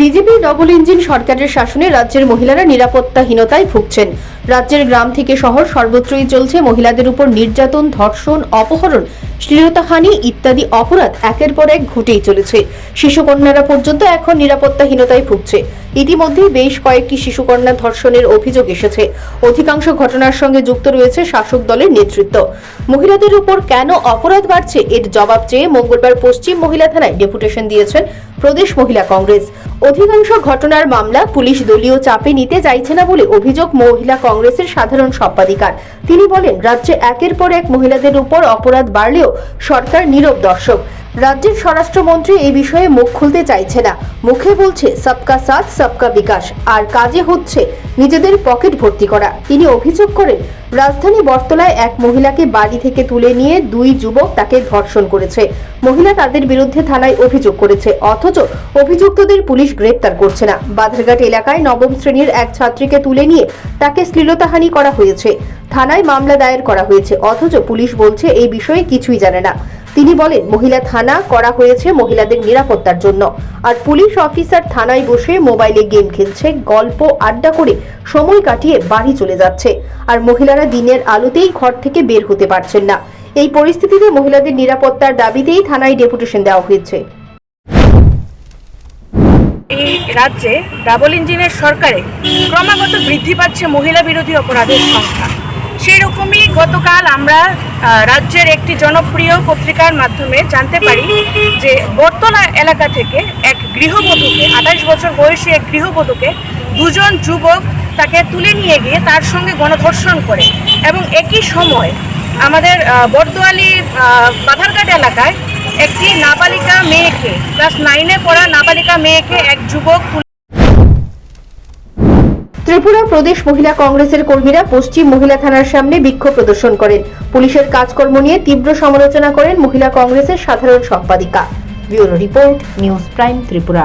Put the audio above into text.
BJP double engine সরকারের শাসনে রাজ্যের মহিলারা নিরাপত্তাহীনতায় ভুগছেন। রাজ্যের গ্রাম থেকে শহর সর্বত্রই চলছে মহিলাদের উপর নির্যাতন, ধর্ষণ, অপহরণ, শ্লীলতাহানি ইত্যাদি অপরাধ একের পর এক ঘটেই চলেছে। শিশুকন্যারা পর্যন্ত এখন নিরাপত্তাহীনতায় ভুগছে। ইতিমধ্যেই বেশ কয়েকটি শিশুকন্যা ধর্ষণের অভিযোগ এসেছে। অধিকাংশ ঘটনার সঙ্গে যুক্ত রয়েছে শাসক দলের নেতৃত্ব। মহিলাদের উপর কেন অপরাধ বাড়ছে এর জবাব চেয়ে মঙ্গলবার পশ্চিম মহিলা থানায় ডেপুটেশন দিয়েছেন প্রদেশ মহিলা কংগ্রেস। অধিকাংশ ঘটনার মামলা পুলিশ দলীয় চাপে নিতে চাইছে না বলে অভিযোগ মহিলা কংগ্রেসের সাধারণ সম্পাদিকার। তিনি বলেন, রাজ্যে একের পর এক মহিলাদের উপর অপরাধ বাড়লেও সরকার নীরব দর্শক। রাজ্যের স্বরাষ্ট্রমন্ত্রী এই বিষয়ে মুখ খুলতে চাইছে না। মুখে বলছে, সবকা সাথ, সবকা বিকাশ। আর কাজে হচ্ছে নিজেদের পকেট ভর্তি করা। তিনি অভিযোগ করেন, রাজধানী বটতলায় এক মহিলাকে বাড়ি থেকে তুলে নিয়ে দুই যুবক তাকে ধর্ষণ করেছে। মহিলা তাদের বিরুদ্ধে থানায় অভিযোগ করেছে, অথচ অভিযুক্তদের পুলিশ গ্রেপ্তার করছে না। বাধারঘাট এলাকায় নবম শ্রেণির এক ছাত্রীকে তুলে নিয়ে তাকে শ্লীলতাহানি করা হয়েছে। থানায় মামলা দায়ের করা হয়েছে, অথচ পুলিশ বলছে এই বিষয়ে কিছুই জানে না। তিনি বলেন, মহিলা থানা করা হয়েছে মহিলাদের নিরাপত্তার জন্য। আর পুলিশ অফিসার থানায় বসে মোবাইলে গেম খেলছে, গল্প, আড্ডা করে সময় কাটিয়ে বাড়ি চলে যাচ্ছে। আর মহিলারা দিনের আলোতেই ঘর থেকে বের হতে পারছেন না। এই পরিস্থিতিতে মহিলাদের নিরাপত্তার দাবিতেই থানায় ডেপুটেশন দেওয়া হয়েছে। এই রাজ্যে ডাবল ইঞ্জিনের সরকারে ক্রমাগত বৃদ্ধি পাচ্ছে মহিলা বিরোধী অপরাধের সংখ্যা। সেই রকমই গতকাল আমরা রাজ্যের একটি জনপ্রিয় পত্রিকার মাধ্যমে জানতে পারি যে বর্তলা এলাকা থেকে এক গৃহবধূকে, আঠাশ বছর বয়সী এক গৃহবধূকে দুজন যুবক তাকে তুলে নিয়ে গিয়ে তার সঙ্গে গণধর্ষণ করে এবং একই সময় আমাদের বর্দোয়ালি বাধারঘাট এলাকায় একটি নাবালিকা মেয়েকে, ক্লাস নাইনে পড়া নাবালিকা মেয়েকে এক যুবক ত্রিপুরা প্রদেশ মহিলা কংগ্রেসের কর্মীরা পশ্চিম মহিলা থানার সামনে বিক্ষোভ প্রদর্শন করেন। পুলিশের কাজকর্ম নিয়ে তীব্র সমালোচনা করেন মহিলা কংগ্রেসের সাধারণ সম্পাদিকা। Bureau report, news prime Tripura.